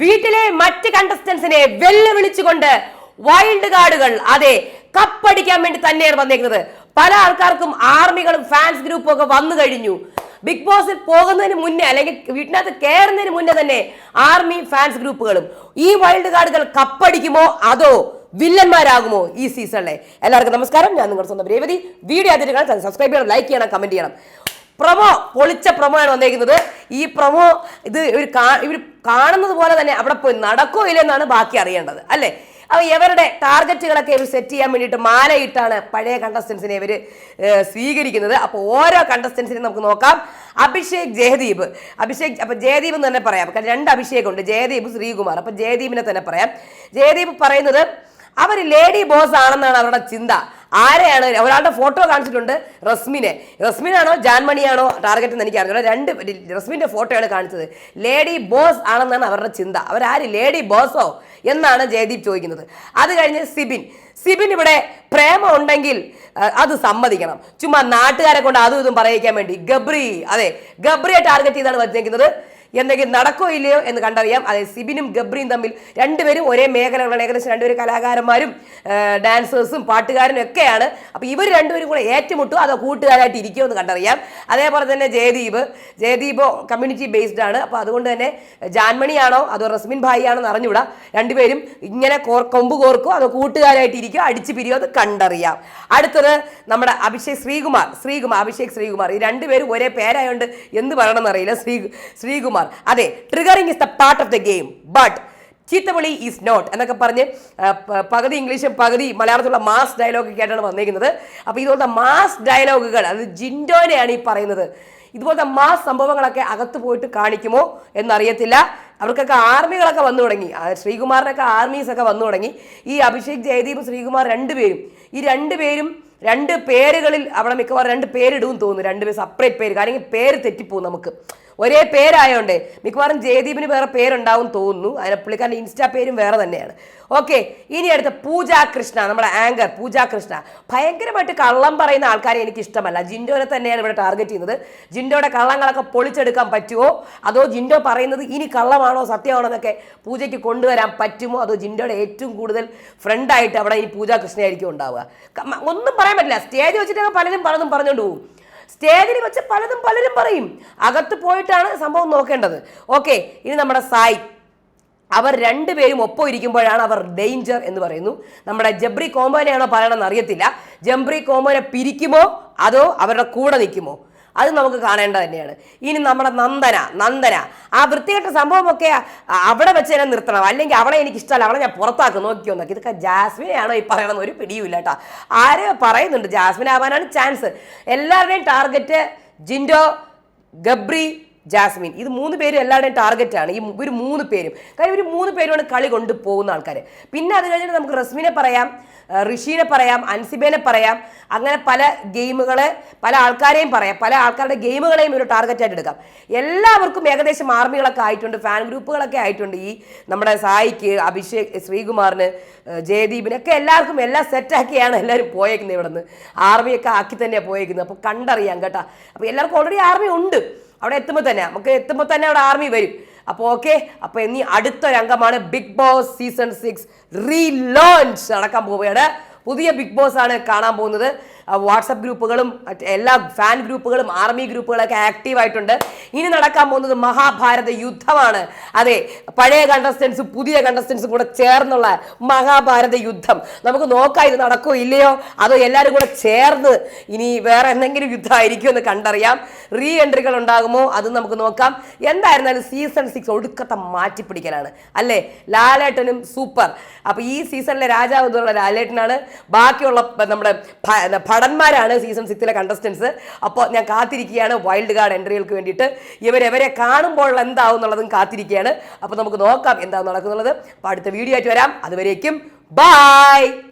വീട്ടിലെ മറ്റ് കണ്ടസ്റ്റൻസിനെ വെല്ലുവിളിച്ചുകൊണ്ട് വൈൽഡ് കാർഡുകൾ അതെ കപ്പടിക്കാൻ വേണ്ടി തന്നെയാണ് വന്നേക്കുന്നത്. പല ആൾക്കാർക്കും ആർമികളും ഫാൻസ് ഗ്രൂപ്പും ഒക്കെ വന്നു കഴിഞ്ഞു. ബിഗ് ബോസിൽ പോകുന്നതിന് മുന്നേ അല്ലെങ്കിൽ വീട്ടിനകത്ത് കയറുന്നതിന് മുന്നേ തന്നെ ആർമി ഫാൻസ് ഗ്രൂപ്പുകളും ഈ വൈൽഡ് കാർഡുകൾ കപ്പടിക്കുമോ അതോ വില്ലന്മാരാകുമോ ഈ സീസണിലെ എല്ലാവർക്കും നമസ്കാരം. ഞാൻ നിങ്ങളുടെ സ്വന്തം രേവതി. വീഡിയോ അതിരുകൾ സബ്സ്ക്രൈബ് ചെയ്യണം ലൈക്ക് ചെയ്യണം കമന്റ് ചെയ്യണം. പ്രൊമോ പൊളിച്ച പ്രമോയാണ് വന്നേക്കുന്നത്. ഈ പ്രമോ ഇത് ഇവർ ഇവർ കാണുന്നത് പോലെ തന്നെ അവിടെ പോയി നടക്കോ ഇല്ലെന്നാണ് ബാക്കി അറിയേണ്ടത് അല്ലേ? അപ്പോൾ ഇവരുടെ ടാർഗറ്റുകളൊക്കെ ഇവർ സെറ്റ് ചെയ്യാൻ വേണ്ടിയിട്ട് മാലയിട്ടാണ് പഴയ കണ്ടസ്റ്റൻസിനെ ഇവർ സ്വീകരിക്കുന്നത്. അപ്പോൾ ഓരോ കണ്ടസ്റ്റൻസിനെ നമുക്ക് നോക്കാം. അഭിഷേക് ജയദീപ്. അഭിഷേക് അപ്പോൾ ജയദീപ് എന്ന് തന്നെ പറയാം. കാരണം രണ്ട് അഭിഷേക് ഉണ്ട് ജയദീപ് ശ്രീകുമാർ. അപ്പോൾ ജയദീപിനെ തന്നെ പറയാം. ജയദീപ് പറയുന്നത് അവർ ലേഡി ബോസ് ആണെന്നാണ് അവരുടെ ചിന്ത. ആരെയാണ് ഒരാളുടെ ഫോട്ടോ കാണിച്ചിട്ടുണ്ട് റസ്മിനെ. റസ്മിനാണോ ജാൻമണിയാണോ ടാർഗറ്റ് എന്ന് എനിക്ക് അറിയില്ല രണ്ട് റസ്മിന്റെ ഫോട്ടോയാണ് കാണിച്ചത്. ലേഡി ബോസ് ആണെന്നാണ് അവരുടെ ചിന്ത. അവരാര്? ലേഡി ബോസോ എന്നാണ് ജയദീപ് ചോദിക്കുന്നത്. അത് കഴിഞ്ഞ് സിബിൻ. സിബിൻ ഇവിടെ പ്രേമം ഉണ്ടെങ്കിൽ അത് സമ്മതിക്കണം. ചുമ്മാ നാട്ടുകാരെ കൊണ്ട് അതും ഇതും പറയിക്കാൻ വേണ്ടി. ഗബ്രി അതെ ഗബ്രിയെ ടാർഗറ്റ് ചെയ്താണ് വച്ചേക്കുന്നത് എന്തെങ്കിലും നടക്കോ ഇല്ലയോ എന്ന് കണ്ടറിയാം. അതായത് സിബിനും ഗബ്രിയും തമ്മിൽ രണ്ടുപേരും ഒരേ മേഖലകളാണ് ഏകദേശം രണ്ടുപേരും കലാകാരന്മാരും ഡാൻസേഴ്സും പാട്ടുകാരും ഒക്കെയാണ്. അപ്പോൾ ഇവർ രണ്ടുപേരും കൂടെ ഏറ്റുമുട്ടും അതോ കൂട്ടുകാരായിട്ട് ഇരിക്കുമോ എന്ന് കണ്ടറിയാം. അതേപോലെ തന്നെ ജയദീപ് ജയദീപ് കമ്മ്യൂണിറ്റി ബേസ്ഡ് ആണ്. അപ്പോൾ അതുകൊണ്ട് തന്നെ ജാൻമണിയാണോ അതോ റസ്മിൻ ഭായി ആണോ എന്ന് രണ്ടുപേരും ഇങ്ങനെ കോർ കൊമ്പ് കോർക്കോ അതോ കൂട്ടുകാരായിട്ട് ഇരിക്കോ അടിച്ചു പിരിയോ അത് കണ്ടറിയാം. അടുത്തത് നമ്മുടെ അഭിഷേക് ശ്രീകുമാർ ശ്രീകുമാർ അഭിഷേക് ശ്രീകുമാർ. ഈ രണ്ടുപേരും ഒരേ പേരായതുകൊണ്ട് എന്ത് പറയണമെന്നറിയില്ല ശ്രീ ശ്രീകുമാർ. അതെ triggering is the part of the game but ചീത്തവിളി is not എന്നൊക്കെ പറഞ്ഞ് പകുതി ഇംഗ്ലീഷും പകുതി മലയാളത്തിലുള്ള മാസ് ഡയലോഗ് ഒക്കെ ആയിട്ടാണ് വന്നിരിക്കുന്നത് അപ്പോൾ ഇതുപോലത്തെ മാസ് ഡയലോഗുകൾ അത് ജിൻഡോനെയാണ് ഈ പറയുന്നത്. ഇതുപോലത്തെ മാസ് സംഭവങ്ങളൊക്കെ അകത്ത് പോയിട്ട് കാണിക്കുമോ എന്നറിയത്തില്ല. അവർക്കൊക്കെ ആർമികളൊക്കെ വന്നു തുടങ്ങി. ശ്രീകുമാറിനൊക്കെ ആർമീസ് ഒക്കെ വന്നു തുടങ്ങി. ഈ അഭിഷേക് ജയദീപ് ശ്രീകുമാർ രണ്ടുപേരും ഈ രണ്ടുപേരും രണ്ട് പേരുകളിൽ അവിടെ മിക്കവാറും രണ്ട് പേരിടും തോന്നുന്നു. രണ്ട് പേര് സെപ്പറേറ്റ് പേര് കാരണം പേര് തെറ്റിപ്പോകും നമുക്ക്. ഒരേ പേരായോണ്ടേ മിക്കവാറും ജയദീപിന് വേറെ പേരുണ്ടാവും തോന്നുന്നു. അതിനെ പുള്ളിക്കാരന്റെ ഇൻസ്റ്റാ പേരും വേറെ തന്നെയാണ്. ഓക്കെ ഇനി അടുത്ത പൂജ കൃഷ്ണ നമ്മുടെ ആങ്കർ പൂജ കൃഷ്ണ. ഭയങ്കരമായിട്ട് കള്ളം പറയുന്ന ആൾക്കാരെ എനിക്ക് ഇഷ്ടമല്ല ജിൻഡോനെ തന്നെയാണ് ഇവിടെ ടാർഗറ്റ് ചെയ്യുന്നത്. ജിൻഡോയുടെ കള്ളങ്ങളൊക്കെ പൊളിച്ചെടുക്കാൻ പറ്റുമോ അതോ ജിൻഡോ പറയുന്നത് ഇനി കള്ളമാണോ സത്യമാണോ എന്നൊക്കെ പൂജയ്ക്ക് കൊണ്ടുവരാൻ പറ്റുമോ? അതോ ജിൻഡോയുടെ ഏറ്റവും കൂടുതൽ ഫ്രണ്ടായിട്ട് അവിടെ ഈ പൂജ കൃഷ്ണയായിരിക്കും ഉണ്ടാവുക? ഒന്നും പറയാൻ പറ്റില്ല. സ്റ്റേജ് വെച്ചിട്ടൊക്കെ പലരും പലതും പറഞ്ഞുകൊണ്ട് പോകും. സ്റ്റേജിൽ വെച്ച് പലതും പലരും പറയും. അകത്ത് പോയിട്ടാണ് സംഭവം നോക്കേണ്ടത്. ഓക്കെ ഇനി നമ്മുടെ സായി. അവർ രണ്ടുപേരും ഒപ്പം ഇരിക്കുമ്പോഴാണ് അവർ ഡേഞ്ചർ എന്ന് പറയുന്നു. നമ്മുടെ ജബ്രി കോമ്പോനെയാണോ പറയണമെന്ന് അറിയത്തില്ല. ജബ്രി കോമ്പോനെ പിരിക്കുമോ? അതോ അവരുടെ കൂടെ നിൽക്കുമോ? അത് നമുക്ക് കാണേണ്ടത് തന്നെയാണ്. ഇനി നമ്മുടെ നന്ദന നന്ദന. ആ വൃത്തികെട്ട സംഭവമൊക്കെ അവിടെ വെച്ച് തന്നെ നിർത്തണം. അല്ലെങ്കിൽ അവളെ എനിക്ക് ഇഷ്ടമല്ല അവളെ ഞാൻ പുറത്താക്കും. നോക്കിയോ നോക്കി ഇതൊക്കെ ജാസ്മിനെയാണോ ഈ പറയണമെന്ന് ഒരു പിടിയുമില്ല കേട്ടോ. ആര് പറയുന്നുണ്ട് ജാസ്മിൻ ആവാനാണ് ചാൻസ്. എല്ലാവരുടെയും ടാർഗറ്റ് ജിൻഡോ ഗബ്രി ജാസ്മിൻ. ഇത് മൂന്ന് പേരും എല്ലാവരുടെയും ആണ്. ഈ ഇവർ മൂന്ന് പേരും. കാര്യം ഇവർ മൂന്ന് പേരുമാണ് കളി കൊണ്ടുപോകുന്ന ആൾക്കാർ പിന്നെ അത് കഴിഞ്ഞിട്ട് നമുക്ക് റസ്മിനെ പറയാം ഋഷീനെ പറയാം അൻസിബേനെ പറയാം. അങ്ങനെ പല ഗെയിമുകളെ പല ആൾക്കാരെയും പറയാം. പല ആൾക്കാരുടെ ഗെയിമുകളെയും ഒരു ടാർഗറ്റായിട്ട് എടുക്കാം. എല്ലാവർക്കും ഏകദേശം ആർമികളൊക്കെ ആയിട്ടുണ്ട് ഫാൻ ഗ്രൂപ്പുകളൊക്കെ ആയിട്ടുണ്ട്. ഈ നമ്മുടെ സായിക്ക് അഭിഷേക് ശ്രീകുമാറിന് ജയദീപിനൊക്കെ എല്ലാവർക്കും എല്ലാം സെറ്റാക്കിയാണ് എല്ലാവരും പോയേക്കുന്നത് ഇവിടെ നിന്ന് ആർമിയൊക്കെ ആക്കി തന്നെയാണ് പോയേക്കുന്നത്. അപ്പോൾ കണ്ടറിയാം കേട്ടോ. അപ്പോൾ എല്ലാവർക്കും ഓൾറെഡി ആർമി ഉണ്ട്. അവിടെ എത്തുമ്പോൾ തന്നെ നമുക്ക് എത്തുമ്പോൾ തന്നെ അവിടെ ആർമി വരും. അപ്പോൾ ഓക്കെ അപ്പോൾ ഇനി അടുത്തൊരംഗമാണ് Bigg Boss season six relaunch നടക്കാൻ പോവുകയാണ്. പുതിയ ബിഗ് ബോസ് ആണ് കാണാൻ പോകുന്നത്. വാട്സപ്പ് ഗ്രൂപ്പുകളും എല്ലാ ഫാൻ ഗ്രൂപ്പുകളും ആർമി ഗ്രൂപ്പുകളൊക്കെ ആക്റ്റീവ് ആയിട്ടുണ്ട് ഇനി നടക്കാൻ പോകുന്നത് മഹാഭാരത യുദ്ധമാണ്. അതെ പഴയ കണ്ടസ്റ്റൻസും പുതിയ കണ്ടസ്റ്റൻസും കൂടെ ചേർന്നുള്ള മഹാഭാരത യുദ്ധം. നമുക്ക് നോക്കാം ഇത് നടക്കോ ഇല്ലയോ? അതോ എല്ലാവരും കൂടെ ചേർന്ന് ഇനി വേറെ എന്തെങ്കിലും യുദ്ധമായിരിക്കും എന്ന് കണ്ടറിയാം. റീ എൻട്രികൾ ഉണ്ടാകുമോ? അത് നമുക്ക് നോക്കാം. എന്തായിരുന്നാലും സീസൺ സിക്സ് ഒടുക്കത്തെ മാറ്റിപ്പിടിക്കലാണ്. അല്ലേ? ലാലേട്ടനും സൂപ്പർ അപ്പോൾ ഈ സീസണിലെ രാജാവ് ലാലേട്ടനാണ്. ബാക്കിയുള്ള നമ്മുടെ ഭടന്മാരാണ് സീസൺ സിക്സിലെ കണ്ടസ്റ്റൻസ് അപ്പോൾ ഞാൻ കാത്തിരിക്കുകയാണ് വൈൽഡ് കാർഡ് എൻട്രികൾക്ക് വേണ്ടിയിട്ട്. ഇവരെവരെ കാണുമ്പോൾ എന്താവും എന്നുള്ളതും കാത്തിരിക്കുകയാണ്. അപ്പോൾ നമുക്ക് നോക്കാം എന്താവും നടക്കുന്നുള്ളത്. അപ്പോൾ അടുത്ത വീഡിയോ ആയിട്ട് വരാം. അതുവരേക്കും ബായ്